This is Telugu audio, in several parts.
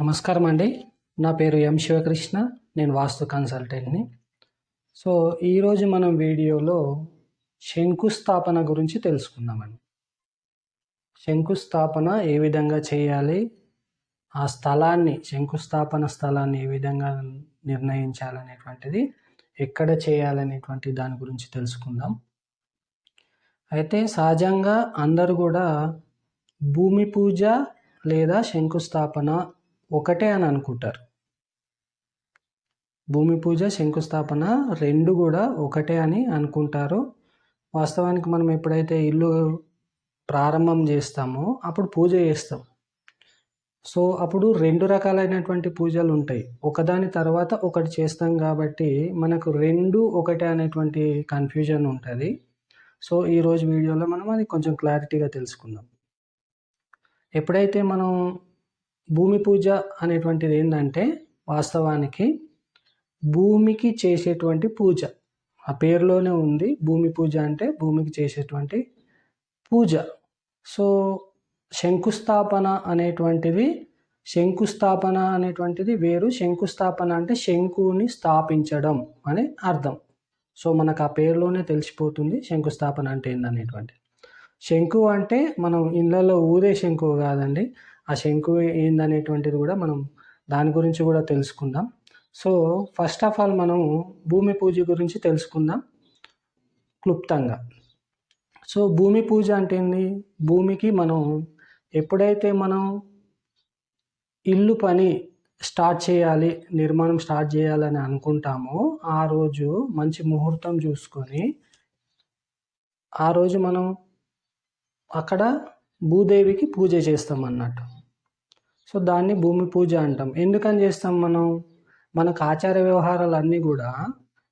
నమస్కారం అండి. నా పేరు ఎం శివకృష్ణ. నేను వాస్తు కన్సల్టెంట్ని. సో ఈరోజు మనం వీడియోలో శంకుస్థాపన గురించి తెలుసుకుందామండి. శంకుస్థాపన ఏ విధంగా చేయాలి? ఆ స్థలాన్ని శంకుస్థాపన స్థలాన్ని ఏ విధంగా నిర్ణయించాలనేటువంటిది ఎక్కడ చేయాలనేటువంటి దాని గురించి తెలుసుకుందాం. అయితే సహజంగా అందరూ కూడా భూమి పూజ లేదా శంకుస్థాపన ఒకటే అని అనుకుంటారు. భూమి పూజ శంకుస్థాపన రెండు కూడా ఒకటే అని అనుకుంటారు. వాస్తవానికి మనం ఎప్పుడైతే ఇల్లు ప్రారంభం చేస్తామో అప్పుడు పూజ చేస్తాం. సో అప్పుడు రెండు రకాలైనటువంటి పూజలు ఉంటాయి. ఒకదాని తర్వాత ఒకటి చేస్తాం కాబట్టి మనకు రెండు ఒకటే అనేటువంటి కన్ఫ్యూజన్ ఉంటుంది. సో ఈరోజు వీడియోలో మనం అది కొంచెం క్లారిటీగా తెలుసుకుందాం. ఎప్పుడైతే మనం భూమి పూజ అనేటువంటిది ఏంటంటే వాస్తవానికి భూమికి చేసేటువంటి పూజ. ఆ పేరులోనే ఉంది భూమి పూజ అంటే భూమికి చేసేటువంటి పూజ. సో శంకుస్థాపన అనేటువంటిది శంకుస్థాపన అనేటువంటిది వేరు. శంకుస్థాపన అంటే శంకుని స్థాపించడం అని అర్థం. సో మనకు ఆ పేరులోనే తెలిసిపోతుంది శంకుస్థాపన అంటే ఏందనేటువంటి శంకు అంటే మనం ఇళ్ళలో ఊదే శంకు కాదండి. ఆ శంకు ఏందనేటువంటిది కూడా మనం దాని గురించి కూడా తెలుసుకుందాం. సో ఫస్ట్ ఆఫ్ ఆల్ మనం భూమి పూజ గురించి తెలుసుకుందాం క్లుప్తంగా. సో భూమి పూజ అంటే ఏంది? భూమికి మనం ఎప్పుడైతే మనం ఇల్లు పని స్టార్ట్ చేయాలి నిర్మాణం స్టార్ట్ చేయాలని అనుకుంటామో ఆ రోజు మంచి ముహూర్తం చూసుకొని ఆ రోజు మనం అక్కడ భూదేవికి పూజ చేస్తాం అన్నట్టు సో దాన్ని భూమి పూజ అంటాం. ఎందుకని చేస్తాం మనం? మనకు ఆచార వ్యవహారాలు అన్నీ కూడా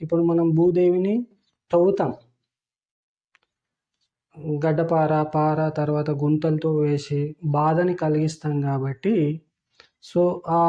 ఇప్పుడు మనం భూదేవిని తవ్వుతాం. గడ్డపార పార తర్వాత గుంతలతో వేసి బాధని కలిగిస్తాం కాబట్టి సో ఆ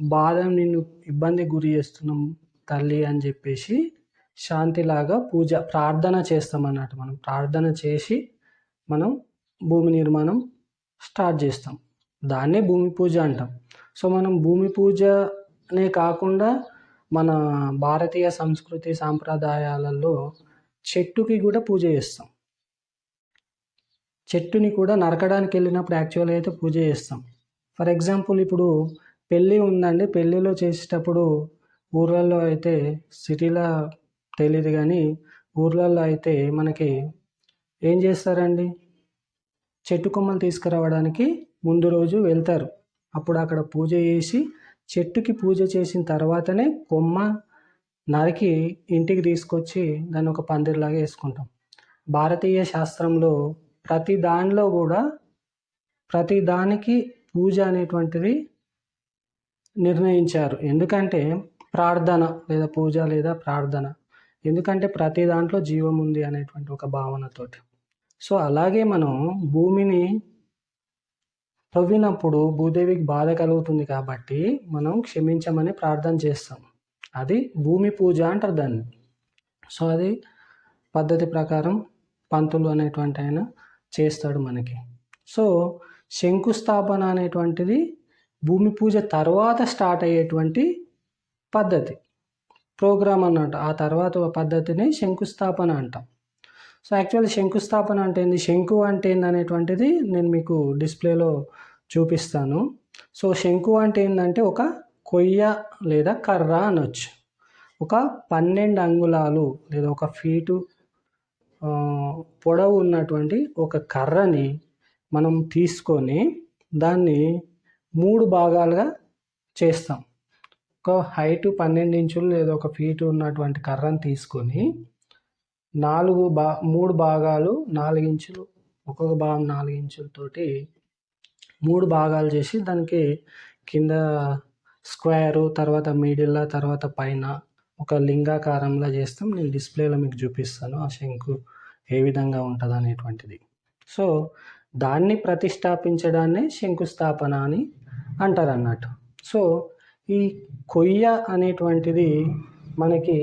బాధ నిన్ను ఇబ్బంది గురి చేస్తున్నాం తల్లి అని చెప్పేసి శాంతిలాగా పూజ ప్రార్థన చేస్తాం అన్నట్టు మనం. ప్రార్థన చేసి మనం భూమి నిర్మాణం స్టార్ట్ చేస్తాం. దాన్నే భూమి పూజ అంటాం. సో మనం భూమి పూజనే కాకుండా మన భారతీయ సంస్కృతి సాంప్రదాయాలలో చెట్టుకి కూడా పూజ చేస్తాం. చెట్టుని కూడా నరకడానికి వెళ్ళినప్పుడు యాక్చువల్గా అయితే పూజ చేస్తాం. ఫర్ ఎగ్జాంపుల్ ఇప్పుడు పెళ్ళి ఉందండి. పెళ్ళిలో చేసేటప్పుడు ఊర్లలో అయితే సిటీలో తెలియదు కానీ ఊర్లలో అయితే మనకి ఏం చేస్తారండి? చెట్టు కొమ్మలు తీసుకురావడానికి ముందు రోజు వెళ్తారు. అప్పుడు అక్కడ పూజ చేసి చెట్టుకి పూజ చేసిన తర్వాతనే కొమ్మ నరికి ఇంటికి తీసుకొచ్చి దాన్ని ఒక పందిరిలాగా వేసుకుంటాం. భారతీయ శాస్త్రంలో ప్రతి దానిలో కూడా ప్రతి దానికి పూజ అనేటువంటిది నిర్ణయించారు. ఎందుకంటే ప్రార్థన లేదా పూజ లేదా ప్రార్థన. ఎందుకంటే ప్రతి దాంట్లో జీవం ఉంది అనేటువంటి ఒక భావనతోటి. సో అలాగే మనం భూమిని తవ్వినప్పుడు భూదేవికి బాధ కలుగుతుంది కాబట్టి మనం క్షమించమని ప్రార్థన చేస్తాం. అది భూమి పూజ అంటారు దాన్ని. సో అది పద్ధతి ప్రకారం పంతులు అనేటువంటి ఆయన చేస్తాడు మనకి. సో శంకుస్థాపన అనేటువంటిది భూమి పూజ తర్వాత స్టార్ట్ అయ్యేటువంటి పద్ధతి. ప్రోగ్రామ్ అన్నట్టు ఆ తర్వాత పద్ధతిని శంకుస్థాపన అంటాం. సో యాక్చువల్లీ శంకుస్థాపన అంటే ఏంది? శంకు అంటే ఏంది అనేటువంటిది నేను మీకు డిస్ప్లేలో చూపిస్తాను. సో శంకు అంటే ఏంటంటే ఒక కొయ్య లేదా కర్ర అనొచ్చు. ఒక పన్నెండు అంగుళాలు లేదా ఒక ఫీటు పొడవు ఉన్నటువంటి ఒక కర్రని మనం తీసుకొని దాన్ని మూడు భాగాలుగా చేస్తాం. ఒక హైటు పన్నెండు ఇంచులు లేదా ఒక ఫీటు ఉన్నటువంటి కర్రను తీసుకొని నాలుగు బా మూడు భాగాలు నాలుగు ఇంచులు ఒక్కొక్క భాగం నాలుగు ఇంచులతోటి మూడు భాగాలు చేసి దానికి కింద స్క్వేరు తర్వాత మిడిల్ తర్వాత పైన ఒక లింగాకారంలో చేస్తాం. నేను డిస్ప్లేలో మీకు చూపిస్తాను. ఆ శంకు ఏ విధంగా ఉంటుంది అనేటువంటిది. సో దాన్ని ప్రతిష్టాపించడాన్ని శంకుస్థాపన అని అంటారు అన్నట్టు సో ఈ కొయ్య అనేటువంటిది మనకి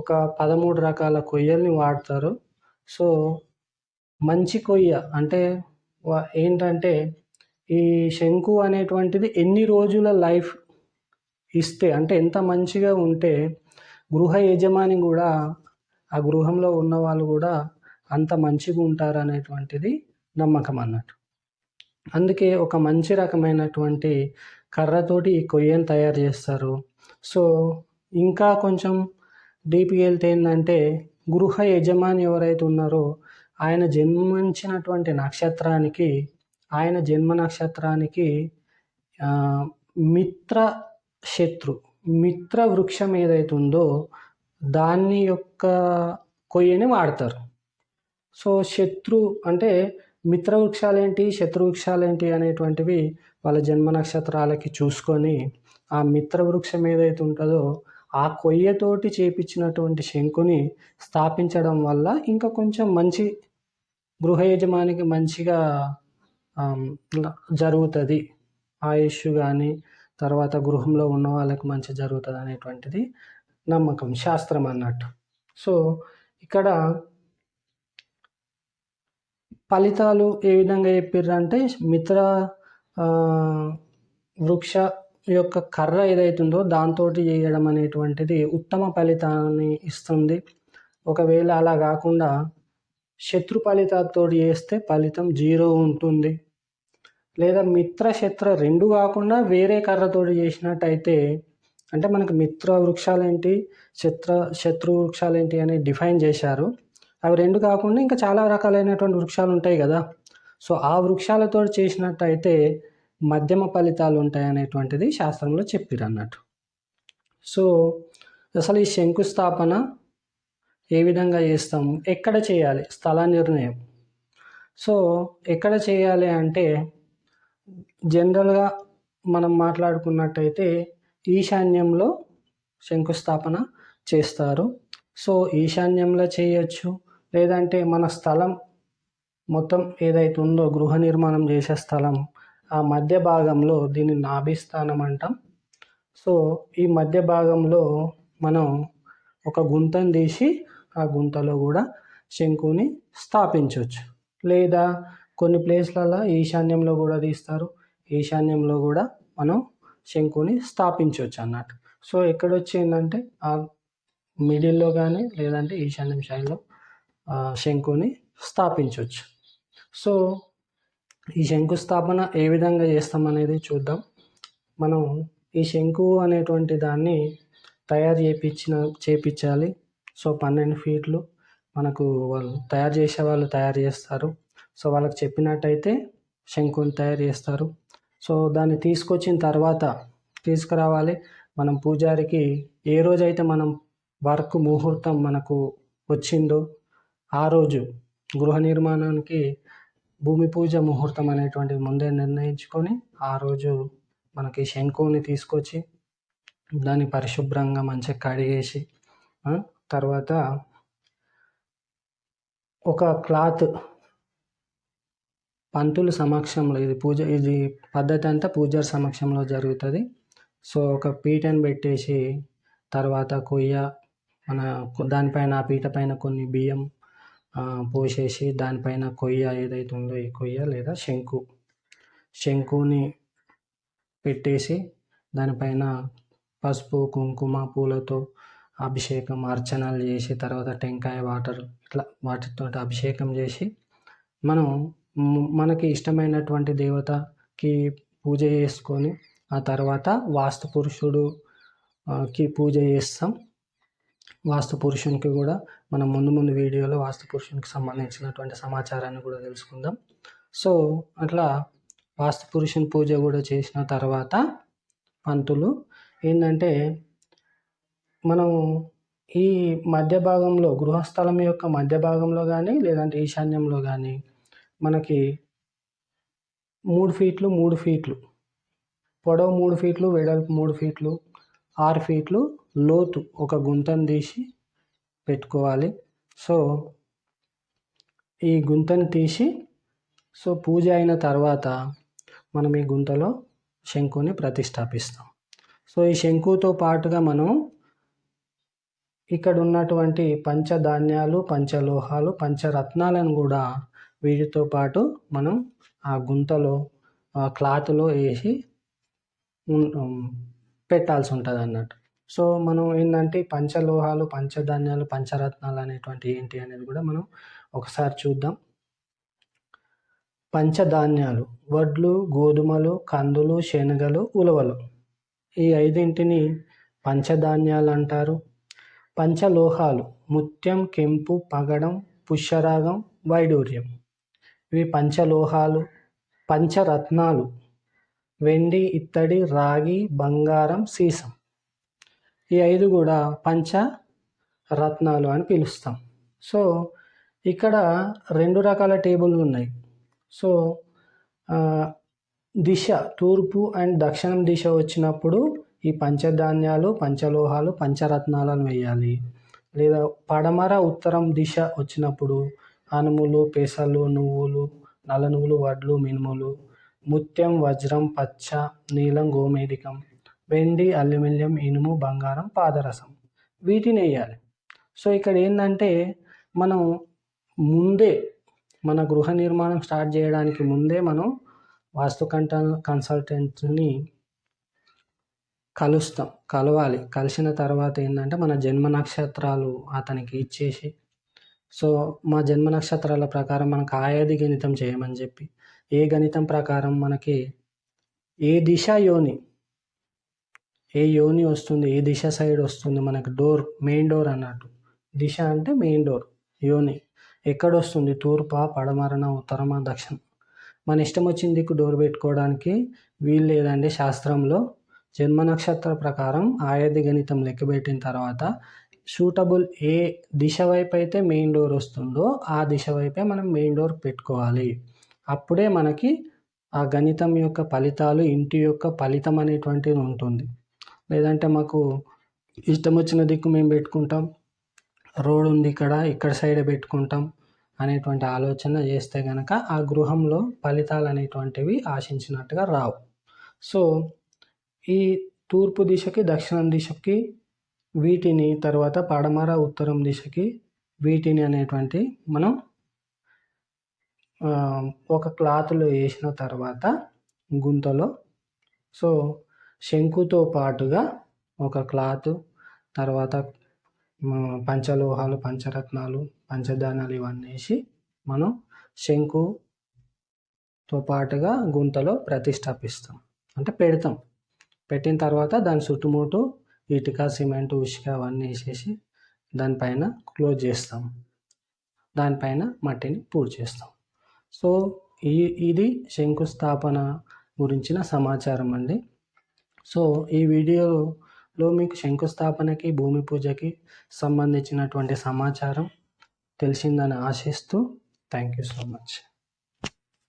ఒక పదమూడు రకాల కొయ్యల్ని వాడతారు. సో మంచి కొయ్య అంటే ఏంటంటే ఈ శంకు అనేటువంటిది ఎన్ని రోజుల లైఫ్ ఇస్తే అంటే ఎంత మంచిగా ఉంటే గృహ యజమాని కూడా ఆ గృహంలో ఉన్న వాళ్ళు కూడా అంత మంచిగా ఉంటారు అనేటువంటిది నమ్మకం అన్నట్టు. అందుకే ఒక మంచి రకమైనటువంటి కర్రతోటి ఈ కొయ్యను తయారు చేస్తారు. సో ఇంకా కొంచెం డిపిఎల్తో ఏంటంటే గృహ యజమాని ఎవరైతే ఉన్నారో ఆయన జన్మించినటువంటి నక్షత్రానికి ఆయన జన్మ నక్షత్రానికి మిత్ర శత్రు మిత్ర వృక్షం ఏదైతే ఉందో దాన్ని యొక్క కొయ్యని వాడతారు. సో శత్రు అంటే మిత్ర వృక్షాలు ఏంటి శత్రు వృక్షాలు ఏంటి అనేటువంటివి వాళ్ళ జన్మ నక్షత్రాలకి చూసుకొని ఆ మిత్ర వృక్షం ఏదైతే ఉంటుందో ఆ కొయ్యతోటి చేపించినటువంటి శంకుని స్థాపించడం వల్ల ఇంకా కొంచెం మంచి గృహ యజమానికి మంచిగా జరుగుతుంది. ఆయుష్ కానీ తర్వాత గృహంలో ఉన్న వాళ్ళకి మంచి జరుగుతుంది అనేటువంటిది నమ్మకం శాస్త్రం అన్నట్టు. సో ఇక్కడ ఫలితాలు ఏ విధంగా చెప్పారు అంటే మిత్ర వృక్ష ఈ యొక్క కర్ర ఏదైతుందో దాంతో చేయడం అనేటువంటిది ఉత్తమ ఫలితాన్ని ఇస్తుంది. ఒకవేళ అలా కాకుండా శత్రు ఫలితాలతో చేస్తే ఫలితం జీరో ఉంటుంది. లేదా మిత్ర శత్ర రెండు కాకుండా వేరే కర్రతోటి చేసినట్టయితే అంటే మనకు మిత్ర వృక్షాలు ఏంటి శత్రు శత్రు వృక్షాలు ఏంటి అని డిఫైన్ చేశారు. అవి రెండు కాకుండా ఇంకా చాలా రకాలైనటువంటి వృక్షాలు ఉంటాయి కదా. సో ఆ వృక్షాలతో చేసినట్టయితే మధ్యమ ఫలితాలు ఉంటాయి అనేటువంటిది శాస్త్రంలో చెప్పారు అన్నట్టు సో అసలు ఈ శంకుస్థాపన ఏ విధంగా చేస్తాము? ఎక్కడ చేయాలి? స్థల నిర్ణయం. సో ఎక్కడ చేయాలి అంటే జనరల్గా మనం మాట్లాడుకున్నట్టయితే ఈశాన్యంలో శంకుస్థాపన చేస్తారు. సో ఈశాన్యంలో చేయొచ్చు. లేదంటే మన స్థలం మొత్తం ఏదైతే ఉందో గృహ నిర్మాణం చేసే స్థలం ఆ మధ్య భాగంలో దీన్ని నాభిస్థానం అంటాం. సో ఈ మధ్య భాగంలో మనం ఒక గుంతను తీసి ఆ గుంతలో కూడా శంకుని స్థాపించవచ్చు. లేదా కొన్ని ప్లేస్లలో ఈశాన్యంలో కూడా తీస్తారు. ఈశాన్యంలో కూడా మనం శంకుని స్థాపించవచ్చు అన్నట్టు. సో ఎక్కడ వచ్చిందంటే ఆ మిడిల్లో కానీ లేదంటే ఈశాన్యం శైలిలో శంకుని స్థాపించవచ్చు. సో ఈ శంకుస్థాపన ఏ విధంగా చేస్తామనేది చూద్దాం. మనం ఈ శంకు అనేటువంటి దాన్ని తయారు చేయించిన చేపించాలి సో పన్నెండు ఫీట్లు మనకు వాళ్ళు తయారు చేసే వాళ్ళు తయారు చేస్తారు. సో వాళ్ళకి చెప్పినట్టయితే శంకుని తయారు చేస్తారు. సో దాన్ని తీసుకొచ్చిన తర్వాత తీసుకురావాలి. మనం పూజారికి ఏ రోజైతే మనం వర్క్ ముహూర్తం మనకు వచ్చిందో ఆ రోజు గృహ నిర్మాణానికి భూమి పూజ ముహూర్తం అనేటువంటిది ముందే నిర్ణయించుకొని ఆ రోజు మనకి శంకుని తీసుకొచ్చి దాన్ని పరిశుభ్రంగా మంచిగా కడిగేసి తర్వాత ఒక క్లాత్ పంతుల సమక్షంలో ఇది పూజ ఇది పద్ధతి అంతా పూజారి సమక్షంలో జరుగుతుంది. సో ఒక పీటను పెట్టేసి తర్వాత కొయ్య మన దానిపైన ఆ పీట పైన కొన్ని బియ్యం పోసేసి దానిపైన కొయ్య ఏదైతే ఉందో ఈ కొయ్య లేదా శంకు. శంకుని పెట్టేసి దానిపైన పసుపు కుంకుమ పూలతో అభిషేకం అర్చనలు చేసి తర్వాత టెంకాయ వాటర్ ఇట్లా వాటితో అభిషేకం చేసి మనం మనకి ఇష్టమైనటువంటి దేవతకి పూజ చేసుకొని ఆ తర్వాత వాస్తు పురుషుడుకి పూజ చేస్తాం. వాస్తు పురుషునికి కూడా మనం ముందు ముందు వీడియోలో వాస్తు పురుషునికి సంబంధించినటువంటి సమాచారాన్ని కూడా తెలుసుకుందాం. సో అట్లా వాస్తు పురుషుని పూజ కూడా చేసిన తర్వాత పంతులు ఏంటంటే మనం ఈ మధ్య భాగంలో గృహస్థలం యొక్క మధ్య భాగంలో కానీ లేదంటే ఈశాన్యంలో కానీ మనకి మూడు ఫీట్లు మూడు ఫీట్లు పొడవు మూడు ఫీట్లు వెడల్పు మూడు ఫీట్లు ఆరు ఫీట్లు లోతు ఒక గుంతను తీసి పెట్టుకోవాలి. సో ఈ గుంతను తీసి సో పూజ అయిన తర్వాత మనం ఈ గుంతలో శంకుని ప్రతిష్టాపిస్తాం. సో ఈ శంకుతో పాటుగా మనం ఇక్కడ ఉన్నటువంటి పంచధాన్యాలు పంచలోహాలు పంచరత్నాలను కూడా వీటితో పాటు మనం ఆ గుంతలో క్లాత్లో వేసి పెట్టాల్సి ఉంటుంది అన్నట్టు సో మనం ఏంటంటే పంచలోహాలు పంచధాన్యాలు పంచరత్నాలు అనేటువంటి ఏంటి అనేది కూడా మనం ఒకసారి చూద్దాం. పంచధాన్యాలు వడ్లు గోధుమలు కందులు శనగలు ఉలవలు. ఈ ఐదింటిని పంచధాన్యాలు అంటారు. పంచలోహాలు ముత్యం కెంపు పగడం పుష్యరాగం వైడూర్యం. ఇవి పంచలోహాలు. పంచరత్నాలు వెండి ఇత్తడి రాగి బంగారం సీసం. ఈ ఐదు కూడా పంచ రత్నాలు అని పిలుస్తాం. సో ఇక్కడ రెండు రకాల టేబుల్లు ఉన్నాయి. సో దిశ తూర్పు అండ్ దక్షిణం దిశ వచ్చినప్పుడు ఈ పంచధాన్యాలు పంచలోహాలు పంచరత్నాలను వేయాలి. లేదా పడమర ఉత్తరం దిశ వచ్చినప్పుడు అనుములు పెసలు నువ్వులు నల్ల నువ్వులు వడ్లు మినుములు ముత్యం వజ్రం పచ్చ నీలం గోమేధికం వెండి అల్యూమినియం ఇనుము బంగారం పాదరసం. వీటిని వేయాలి. సో ఇక్కడ ఏంటంటే మనం ముందే మన గృహ నిర్మాణం స్టార్ట్ చేయడానికి ముందే మనం వాస్తు కంట కన్సల్టెంట్ని కలుస్తాం కలవాలి. కలిసిన తర్వాత ఏంటంటే మన జన్మ నక్షత్రాలు అతనికి ఇచ్చేసి సో మా జన్మ నక్షత్రాల ప్రకారం మనకు ఆయాది గణితం చేయమని చెప్పి ఏ గణితం ప్రకారం మనకి ఏ దిశ యోని ఏ యోని వస్తుంది ఏ దిశ సైడ్ వస్తుంది మనకు డోర్ మెయిన్ డోర్ అన్నట్టు. దిశ అంటే మెయిన్ డోర్ యోని. ఎక్కడ వస్తుంది? తూర్పా పడమరన ఉత్తరమా దక్షిణ. మన ఇష్టం వచ్చిన దిక్కు డోర్ పెట్టుకోవడానికి వీలు లేదండి శాస్త్రంలో. జన్మ నక్షత్ర ప్రకారం ఆయాది గణితం లెక్కబెట్టిన తర్వాత సూటబుల్ ఏ దిశ వైపు అయితే మెయిన్ డోర్ వస్తుందో ఆ దిశ వైపే మనం మెయిన్ డోర్ పెట్టుకోవాలి. అప్పుడే మనకి ఆ గణితం యొక్క ఫలితాలు ఇంటి యొక్క ఫలితం అనేటువంటిది ఉంటుంది. లేదంటే మాకు ఇష్టం వచ్చిన దిక్కు మేము పెట్టుకుంటాం. రోడ్ ఉంది ఇక్కడ ఇక్కడ సైడే పెట్టుకుంటాం అనేటువంటి ఆలోచన చేస్తే కనుక ఆ గృహంలో ఫలితాలు అనేటువంటివి ఆశించినట్టుగా రావు. సో ఈ తూర్పు దిశకి దక్షిణం దిశకి వీటిని తర్వాత పడమర ఉత్తరం దిశకి వీటిని అనేటువంటి మనం ఒక క్లాత్లో వేసిన తర్వాత గుంతలో. సో శంకుతో పాటుగా ఒక క్లాత్ తర్వాత పంచలోహాలు పంచరత్నాలు పంచదానాలు ఇవన్నీ వేసి మనం శంకుతో పాటుగా గుంతలో ప్రతిష్టాపిస్తాం. అంటే పెడతాం. పెట్టిన తర్వాత దాని చుట్టుముట్టు ఇటుక సిమెంట్ ఉసుక అవన్నీ వేసేసి దానిపైన క్లోజ్ చేస్తాం. దానిపైన మట్టిని పూర్తి చేస్తాం. సో ఈ ఇది శంకుస్థాపన గురించిన సమాచారం అండి. సో ఈ వీడియోలో మీకు శంకుస్థాపనకి భూమి పూజకి సంబంధించినటువంటి సమాచారం తెలిసిందని ఆశిస్తూ థ్యాంక్ యూ సో మచ్.